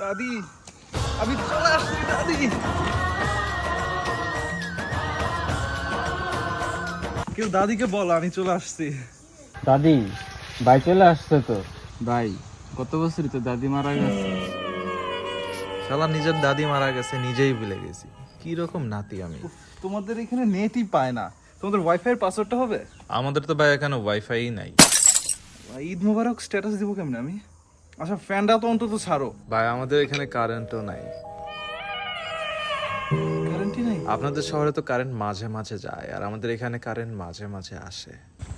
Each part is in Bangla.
দাদি আমি চলে আসছি দাদি। কেউ দাদিকে বল আমি চলে আসছি। দাদি ভাই চলে আসছে তো। ভাই কত বছরই তো দাদি মারা গেছে? শালা নিজের দাদি মারা গেছে নিজেই ভুলে গেছি। কি রকম নাতি আমি? তোমাদের এখানে নেটই পায় না। তোমাদের ওয়াইফাই এর পাসওয়ার্ডটা হবে? আমাদের তো ভাই এখানে ওয়াইফাই নাই। ঈদ মোবারক স্ট্যাটাস দিব কেমনে আমি? আচ্ছা ফ্যানটা তো অন্তত ছাড়ো। ভাই আমাদের এখানে কারেন্টও নাই। গ্যারান্টি নাই? আপনাদের শহরে তো কারেন্ট মাঝে মাঝে যায় আর আমাদের এখানে কারেন্ট মাঝে মাঝে আসে।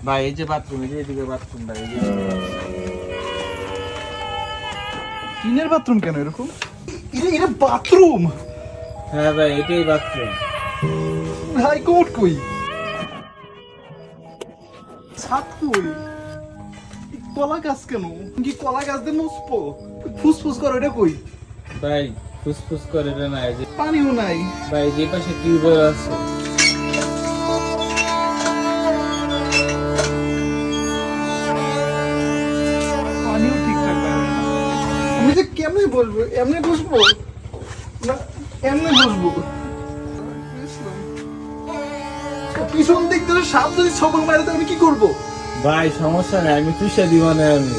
ভাই এই যে বাথরুম এই যে এদিকে বাথরুম ভাই এই যে টিনের বাথরুম কেন এরকম? এটা এটা বাথরুম হ্যাঁ ভাই এটাই বাথরুম ভাই কোট কই? ছাদ কই? কলা গাছ কেন? কি কলা গাছ দিয়ে মুসপো ফুসফুস করো এটা কই? ভাই ফুসফুস করে রে না যে। পানিও নাই। ভাই যে পাশে টিউবওয়েল আছে। পানিও ঠিকঠাক বের না। আমি যে কেমনে বসবো এমনি বসবো? না এমনি বসবো। পিছন দিক থেকে সাপ যদি ছবল মারে তো আমি কি করব? ভাই সমস্যা নেই আমি তুষা দিব না আমি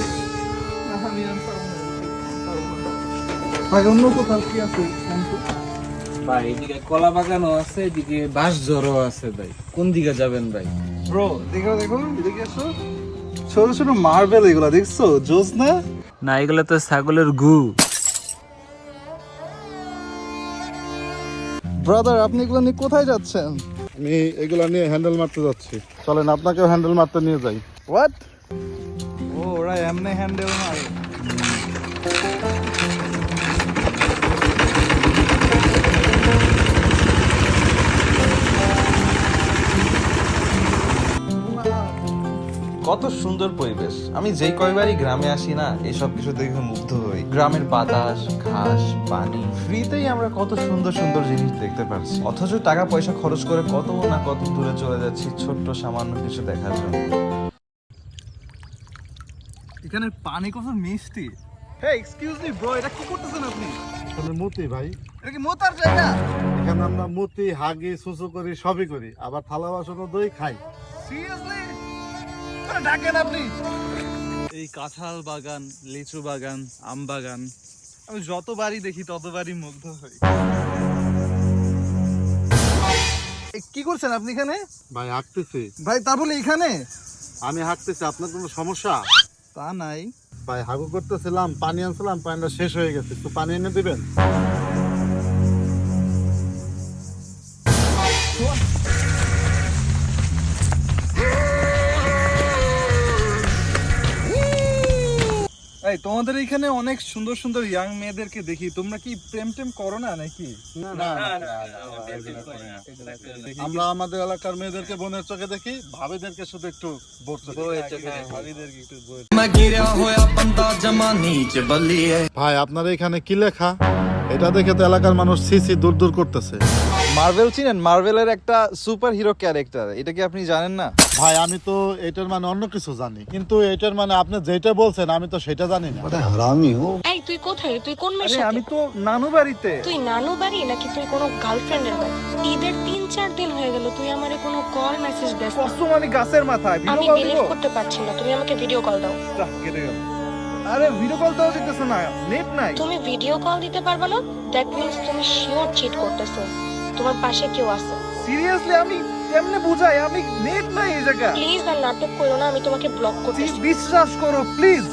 ভাই অন্য কোথাও কি আছে? ভাই এদিকে কলা বাগানও আছে এদিকে বাঁশ জড়ো আছে ভাই। কোন দিকে যাবেন ভাই? ব্রো দেখো দেখো এদিকে আসো। ছোট ছোট মার্বেল এগুলা দেখছ? জোস না? না এগুলো তো ছাগলের গু। ব্রাদার আপনি এগুলো নিয়ে কোথায় যাচ্ছেন? আমি এগুলা নিয়ে হ্যান্ডেল মারতে যাচ্ছি। চলেন আপনাকেও হ্যান্ডেল মারতে নিয়ে যাই। হোয়াট ও ওরা এমনি হ্যান্ডেল মারে। কত সুন্দর পরিবেশ। আমি যেই কয়বারই গ্রামে আসি না এসব কিছু দেখে মুগ্ধ হই। গ্রামের বাতাস ঘাস পানি ফ্রিতেই আমরা কত সুন্দর সুন্দর জিনিস দেখতে পারছি। অথচ টাকা পয়সা খরচ করে কত না কত দূরে চলে যাচ্ছি ছোট্ট সামান্য কিছু দেখার জন্য। এখানে পানি কত মিষ্টি। হ্যাঁ এক্সকিউজ মি ব্রো এটা কি করতেছেন আপনি? এখানে মুতি ভাই। এটা কি মোতার জায়গা এখানে আমরা মুতি হাগি সুসু করি সবই করি। আবার থালা বাসনও দই খাই। সিরিয়াসলি ডাকেন আপনি। এই কাঁঠাল বাগান লিচু বাগান আম বাগান আমি যতবারই দেখি ততবারই মুগ্ধ হই। এ, কি করছেন আপনি এখানে? ভাই হাঁকতেছি ভাই তার বলে এখানে? আমি হাঁকতেছি আপনার কোনো সমস্যা? তা নাই। ভাই হাগু করতেছিলাম, পানি আনছিলাম, পানিটা শেষ হয়ে গেছে। একটু পানি এনে দিবেন? এই তোমাদের এখানে অনেক সুন্দর সুন্দর ইয়াং মেয়েদেরকে দেখি তোমরা কি প্রেম টেম করো না নাকি না, না, আমরা আমাদের এলাকার মেয়েদেরকে বোনের চোখে দেখি ভাবিদেরকে শুধু একটু ভাই আপনার এখানে কি লেখা এটা দেখে তো এলাকার মানুষ সিসি দূর দূর করতেছে মার্বেল চিনেন মার্বেলের একটা সুপার হিরো ক্যারেক্টার এটা কি আপনি জানেন না? ভাই আমি তো এটার মানে অন্য কিছু জানি কিন্তু এটার মানে আপনি যেটা বলছেন আমি তো সেটা জানি না। এই তুই কোথায়? তুই কোন মেয়ের সাথে? আমি তো নানু বাড়িতে। তুই নানু বাড়ি নাকি তুই কোনো গার্লফ্রেন্ডের বাড়ি? ঈদের তিন চার দিন হয়ে গেল তুই আমারে কোনো কল মেসেজ দেস না। কসম আমি গাছের মাথায় আমি ভিডিও কল বিলিভ করতে পারছি না তুমি আমাকে ভিডিও কল দাও। কেটে গেল। আরে ভিডিও কল দেওয়া যেতেছে না নেট নাই। তুমি ভিডিও কল দিতে পারবে না দ্যাট মিন্স তুমি শিওর চিট করতেছো। তোমার পাশে কেউ আছে। সিরিয়াসলি আমি এমনি বুঝাই? আমি নেট নাই এই জায়গা প্লিজ আর নাটক করো না আমি তোমাকে ব্লক করছি করতেছি বিশ্বাস করো প্লিজ